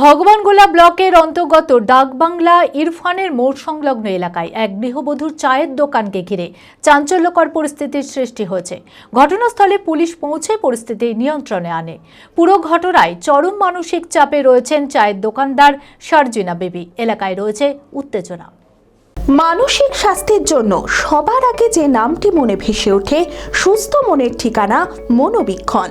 ভগবানগোলা ব্লকের অন্তর্গত ডাকবাংলা ইরফানের মোড় সংলগ্ন এলাকায় এক গৃহবধূর চায়ের দোকানকে ঘিরে চাঞ্চল্যকর পরিস্থিতির সৃষ্টি হয়েছে। ঘটনাস্থলে পুলিশ পৌঁছে পরিস্থিতি নিয়ন্ত্রণে আনে। পুরো ঘটনায় চরম মানসিক চাপে রয়েছেন চায়ের দোকানদার সার্জিনা বেবি। এলাকায় রয়েছে উত্তেজনা। মানসিক স্বাস্থ্যের জন্য সবার আগে যে নামটি মনে ভেসে ওঠে, সুস্থ মনের ঠিকানা মনোবীক্ষণ।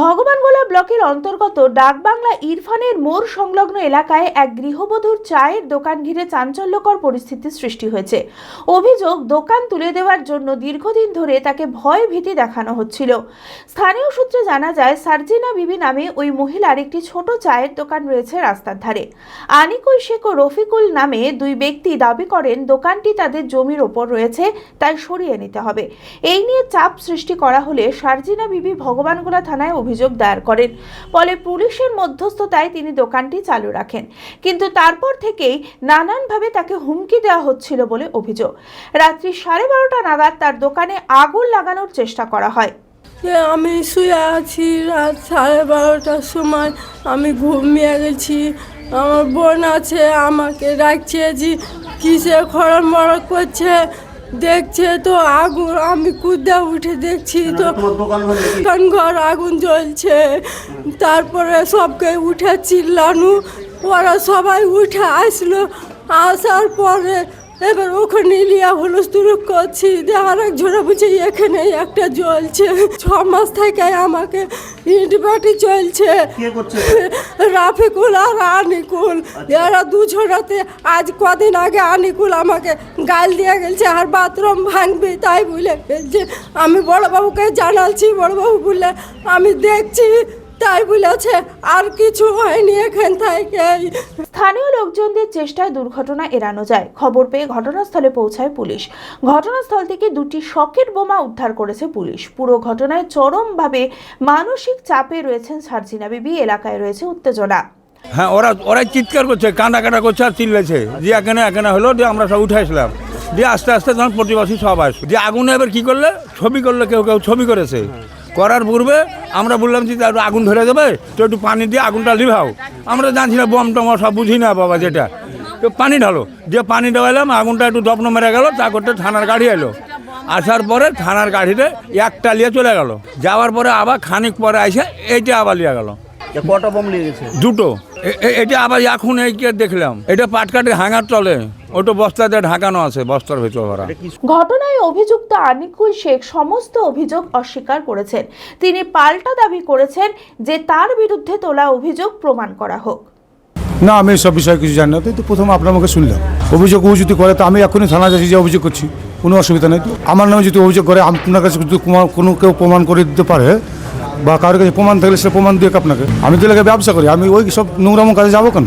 Bhagabangola ব্লকের অন্তর্গত ডাকবাংলা ইরফানের মোড় সংলগ্ন এলাকায় এক গৃহবধূর চায়ের দোকান ঘিরে চাঞ্চল্যকর পরিস্থিতির সৃষ্টি হয়েছে। অভিযোগ, দোকান তুলে দেওয়ার জন্য দীর্ঘদিন ধরে তাকে ভয় ভীতি দেখানো হচ্ছিল। স্থানীয় সূত্রে জানা যায়, সার্জিনা বিবি নামে ওই মহিলার একটি ছোট চায়ের দোকান রয়েছে রাস্তার ধারে। আনিকুল শেখ ও রফিকুল নামে দুই ব্যক্তি দাবি করেন, দোকানটি তাদের জমির ওপর রয়েছে, তাই সরিয়ে নিতে হবে। এই নিয়ে চাপ সৃষ্টি করা হলে সার্জিনা বিবি ভগবানগোলা থানায় অভিযোগ দায়ের করেন। ফলে পুলিশের মধ্যস্থতায় তিনি দোকানটি চালু রাখেন। কিন্তু তারপর থেকেই নানানভাবে তাকে হুমকি দেওয়া হচ্ছিল বলে অভিযোগ। রাত্রি সাড়ে বারোটা নাগাদ তার দোকানে আগুন লাগানোর চেষ্টা করা হয়। আমি শুয়ে আছি, রাত সাড়ে বারোটার সময় আমি ঘুমিয়ে গেছি। আমার বোন আছে, আমাকে ডাকছে যে কিসে খড় মড়ক করছে? দেখছে তো আগুন আমি কুদ্দা উঠে দেখছি তো ঘর আগুন জ্বলছে। তারপরে সবকে উঠে চিল্লানু ওরা সবাই উঠে আসলো। আসার পরে এবার ওখানে লিয়া হুলস্থুল করছি যে আর একজনে বুঝি এখানে একটা জ্বলছে। ছ মাস থেকে আমাকে ইট বাটি চলছে রাফিকুল আর আনিকুল। এরা দুজনাতে আজ কদিন আগে আনিকুল আমাকে গাল দিয়ে গেছে আর বাথরুম ভাঙবে তাই বলে যে আমি বড়বাবুকে জানালছি বড়বাবু বললে আমি দেখছি তাই বলেছে আর কিছু হয়নি এখান থেকে স্থানীয় লোকজনদের চেষ্টায় দুর্ঘটনা এড়ানো যায়। খবর পেয়ে ঘটনাস্থলে পৌঁছায় পুলিশ। ঘটনাস্থল থেকে দুটি শকেট বোমা উদ্ধার করেছে পুলিশ। পুরো ঘটনায় চরমভাবে মানসিক চাপে রয়েছেন সার্জিনা বিবি এলাকায় রয়েছে উত্তেজনা। হ্যাঁ ওরা ওরা চিৎকার করছে কান্না কাটা করছে আর চিল্লেছে দিয়ে এখানে এখানে হলো দিয়ে আমরা সব উঠে আসলাম। দিয়ে আস্তে আস্তে তখন প্রতিবাসী সব আসবে দিয়ে আগুনে এবার কি করলে? ছবি করলে কেউ কেউ ছবি করেছে। করার পূর্বে আমরা বললাম যে তার আগুন ধরে দেবে তো একটু পানি দিয়ে আগুনটা লিভাও আমরা জানছি না বম টম সব বুঝি না বাবা যেটা। তো পানি ঢালো। যে পানি ঢালাম আগুনটা একটু দপ্ন মেরে গেল তা করতে থানার গাড়ি এলো। আসার পরে থানার গাড়িতে একটা লিয়ে চলে গেল। যাওয়ার পরে আবার খানিক পরে এসে এইটা আবার লিয়ে গেল। কটা বোম লেগেছে দুটো। এ- এ- এটা আবার এখন এই কে দেখলাম। এটা পাটকাটে হাঙার তলে। ওটা বস্তাতে ঢাকানো আছে বস্তার ভেতর ভরা। ঘটনায় অভিযুক্ত আনিকুল শেখ সমস্ত অভিযোগ অস্বীকার করেছেন। তিনি পাল্টা দাবি করেছেন যে তার বিরুদ্ধে তোলা অভিযোগ প্রমাণ করা হোক। না আমি সব বিষয়ে কিছু জানি না তাই তো প্রথম আপনার মুখে শুনলাম। অভিযোগ ও যদি করে তো আমি এখনই থানা যাচ্ছি যে অভিযোগ করছি। কোনো অসুবিধা নেই তো। আমার নামে যদি অভিযোগ করে আপনার কাছে যদি কোনো- কোনো কেউ প্রমাণ করে দিতে পারে বা কারোর কাছে প্রমাণ থাকলে সে প্রমাণ দিয়ে আপনাকে। আমি তো এলাকায় ব্যবসা করি আমি ওই সব নোংরামো কাজে যাব কেন?